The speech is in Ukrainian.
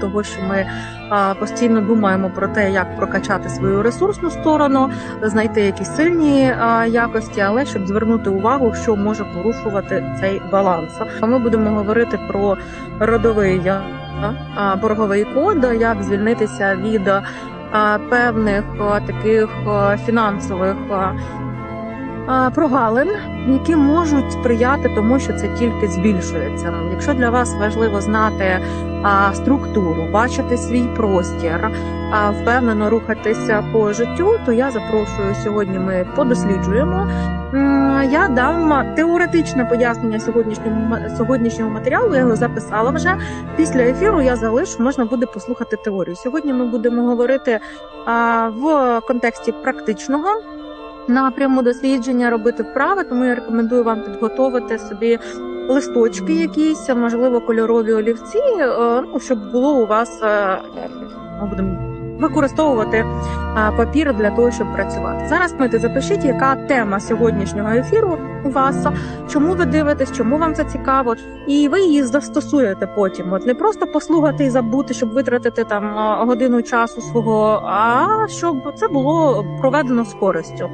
того, що ми постійно думаємо про те, як прокачати свою ресурсну сторону, знайти якісь сильні якості, але щоб звернути увагу, що може порушувати цей баланс. Ми будемо говорити про родовий борговий код, як звільнитися від певних таких фінансових. Прогалин, які можуть сприяти тому, що це тільки збільшується. Якщо для вас важливо знати структуру, бачити свій простір, впевнено рухатися по життю, то я запрошую сьогодні. Ми подосліджуємо. Я дам теоретичне пояснення сьогоднішньому сьогоднішнього матеріалу. Я його записала вже. Після ефіру я залишу, можна буде послухати теорію. Сьогодні ми будемо говорити в контексті практичного напряму дослідження, робити вправи, тому я рекомендую вам підготовити собі листочки якісь, можливо, кольорові олівці, е, ну, щоб було у вас е, ми будемо використовувати папір для того, щоб працювати. Зараз ми запишіть, яка тема сьогоднішнього ефіру у вас, чому ви дивитесь, чому вам це цікаво, і ви її застосуєте потім. От не просто послухати і забути, щоб витратити там годину часу свого, а щоб це було проведено з користю.